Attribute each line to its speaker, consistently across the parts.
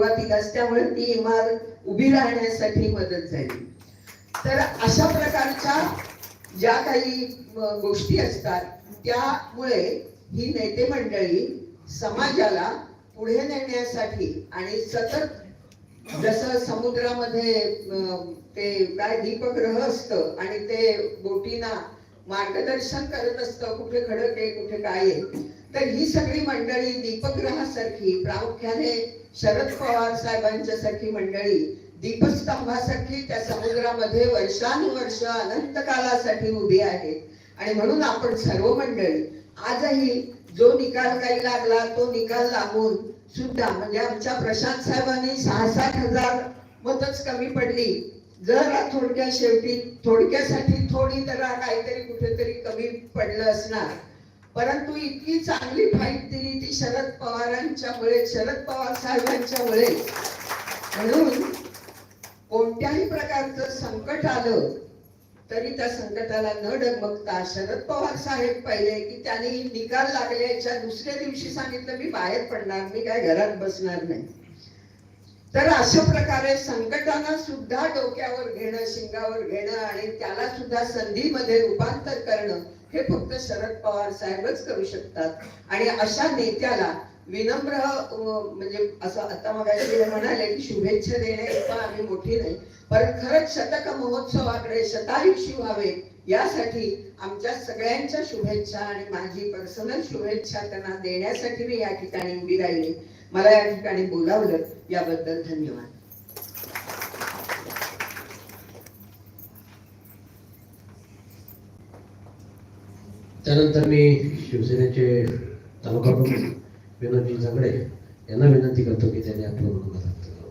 Speaker 1: सुरुवातीलाच त्यामुळे ती इमारत उभी राहण्यासाठी मदत झाली. तर अशा प्रकारच्या ज्या काही गोष्टी असतात त्यामुळे ही नेते मंडळी समाजाला पुढे नेण्यासाठी आणि सतत जसं समुद्रामध्ये ते काय दीपग्रह असतं आणि ते बोटीना मार्गदर्शन करत असतं कुठे खडक आहे कुठे काय आहे. तर ही सगळी मंडळी दीपग्रहासारखी प्रामुख्याने शरद पवार साहेबांच्या सारखी मंडळी दीपस्तंभासारखी त्या समुद्रामध्ये वर्षानुवर्ष अनंत कालासाठी उभी आहेत. आणि म्हणून आपण सर्व मंडळी आजही जो निकाल काही लागला तो निकाल लागून सुद्धा म्हणजे आमच्या प्रशांत साहेबांनी सहा सात हजार मतच कमी पडली. जरा थोडक्या शेवटी थोडक्यासाठी थोडी तर काहीतरी कुठेतरी कमी पडलं असणार परंतु इतकी चांगली फाईट दिली ती शरद पवारांच्यामुळे शरद पवार साहेबांच्यामुळे. म्हणून कोणत्याही प्रकारचं संकट आलं तरी त्या संकटाला न डगमगता शरद पवार साहेब पहिले की त्यांनी निकाल लागल्याच्या दुसऱ्या दिवशी सांगितलं मी बाहेर पडणार मी काय घरात बसणार नाही. तर अशा प्रकारे संकटांना सुद्धा डोक्यावर घेणं शिंगावर घेणं आणि त्याला सुद्धा संधीमध्ये रूपांतर करणं हे फक्त शरद पवार साहेबच करू शकतात. आणि अशा नेत्याला विनम्र म्हणजे असं आता मग म्हणाले की शुभेच्छा देणे इतकं आम्ही मोठी नाही. पण खरंच शतक महोत्सवाकडे शतायुषी व्हावे यासाठी आमच्या सगळ्यांच्या शुभेच्छा आणि माझी पर्सनल शुभेच्छा त्यांना देण्यासाठी मी या ठिकाणी उभी राहिली. मला या ठिकाणी बोलावलं याबद्दल धन्यवाद
Speaker 2: त्यानंतर मी शिवसेनेचे तालुका प्रमुख विनोदजी जगडे यांना विनंती करतो की त्यांनी आपलं मनोगत व्यक्त करावं.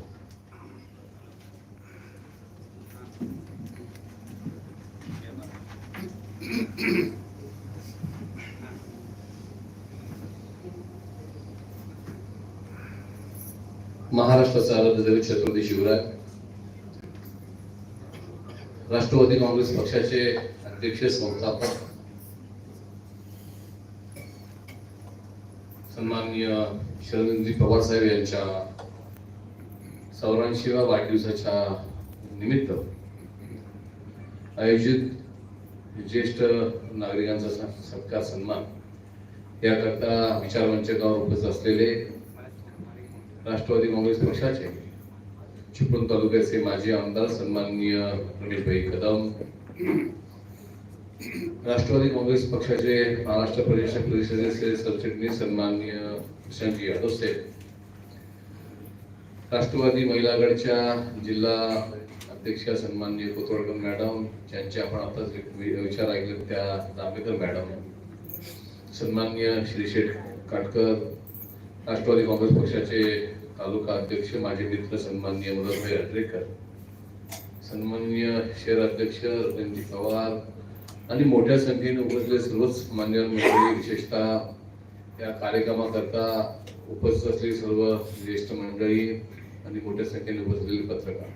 Speaker 3: महाराष्ट्राचा आराध्य छत्रपती शिवराय राष्ट्रवादी काँग्रेस पक्षाचे अध्यक्ष संस्थापक सन्माननीय शरदजी पवार साहेब यांच्या चौऱ्याऐंशीव्या वाढदिवसाच्या निमित्त आयोजित ज्येष्ठ नागरिकांचा सत्कार सन्मान याकरता विचारमंचकावर उपस्थित असलेले राष्ट्रवादी काँग्रेस पक्षाचे. चिपळूण तालुक्याचे माजी आमदार सन्माननीय रमेशभाई कदम. राष्ट्रवादी काँग्रेस पक्षाचे महाराष्ट्र प्रदेश परिषदेचे सरचिटणीस सन्माननीय प्रशांतजी यादव साहेब. राष्ट्रवादी महिला गडच्या जिल्हा अध्यक्षा सन्माननीय कोतवाडकर मॅडम ज्यांचे आपण आताच विचार ऐकले त्या जांभेकर मॅडम. सन्माननीय श्री शेठ काटकर. राष्ट्रवादी काँग्रेस पक्षाचे तालुका अध्यक्ष माझे मित्र सन्माननीय मुरदभाई अड्रेकर सन्माननीय शहर अध्यक्ष रतनजी पवार आणि मोठ्या संख्येने उपस्थित सर्वच मान्यवर मंडळी विशेषतः या कार्यक्रमाकरता उपस्थित असलेली सर्व ज्येष्ठ मंडळी आणि मोठ्या संख्येने उपस्थितलेले पत्रकार.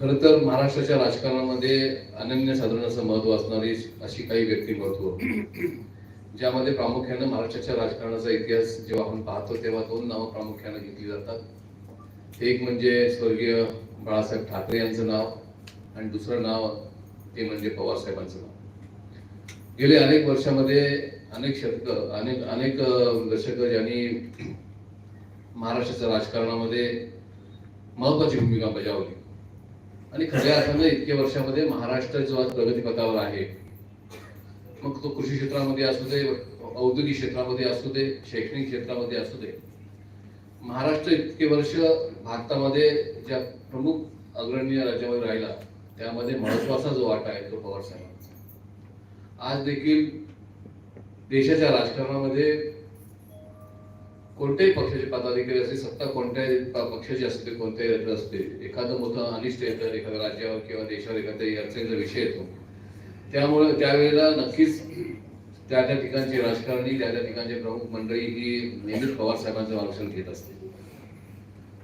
Speaker 3: खर तर महाराष्ट्राच्या राजकारणामध्ये अनन्यसाधारण असं महत्त्व असणारी अशी काही व्यक्तिमत्व ज्यामध्ये प्रामुख्यानं महाराष्ट्राच्या राजकारणाचा इतिहास जेव्हा आपण पाहतो तेव्हा दोन नावं प्रामुख्यानं घेतली जातात. एक म्हणजे स्वर्गीय बाळासाहेब ठाकरे यांचं नाव आणि दुसरं नाव ते म्हणजे पवार साहेबांचं नाव. गेले अनेक वर्षामध्ये अनेक शतक अनेक अनेक अं, दशक ज्यांनी महाराष्ट्राच्या राजकारणामध्ये महत्वाची भूमिका बजावली. आणि खऱ्या अर्थानं इतक्या वर्षामध्ये महाराष्ट्र जो आज प्रगतीपथावर आहे मग तो कृषी क्षेत्रामध्ये असू दे औद्योगिक क्षेत्रामध्ये असू दे शैक्षणिक क्षेत्रामध्ये असू दे. महाराष्ट्र इतके वर्ष भारतामध्ये ज्या प्रमुख अग्रणीय राज्यामध्ये राहिला त्यामध्ये महत्त्वाचा जो वाटा आहे तो पवार साहेबांचा. आज देखील देशाच्या राजकारणामध्ये कोणत्याही पक्षाचे पदाधिकारी असते सत्ता कोणत्याही पक्षाची असते कोणत्याही असते एखादं मोठं अनिष्ट येतं एखाद्या राज्यावर किंवा देशावर एखाद्या अडचणीचा विषय येतो. त्यामुळे त्यावेळेला नक्कीच त्या त्या ठिकाणचे राजकारणी त्या त्या ठिकाणचे प्रमुख मंडळी ही नेहमीच पवार साहेबांचं मार्गदर्शन घेत असते.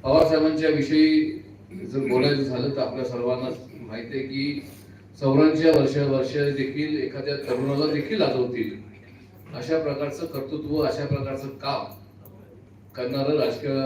Speaker 3: पवार साहेबांच्या विषयी जर बोलायचं झालं तर आपल्या सर्वांना माहिती आहे की चौऱ्याऐंशी वर्ष वर्ष देखील एखाद्या तरुणाला देखील आठवतील अशा प्रकारचं कर्तृत्व अशा प्रकारचं काम करणारं राजकीय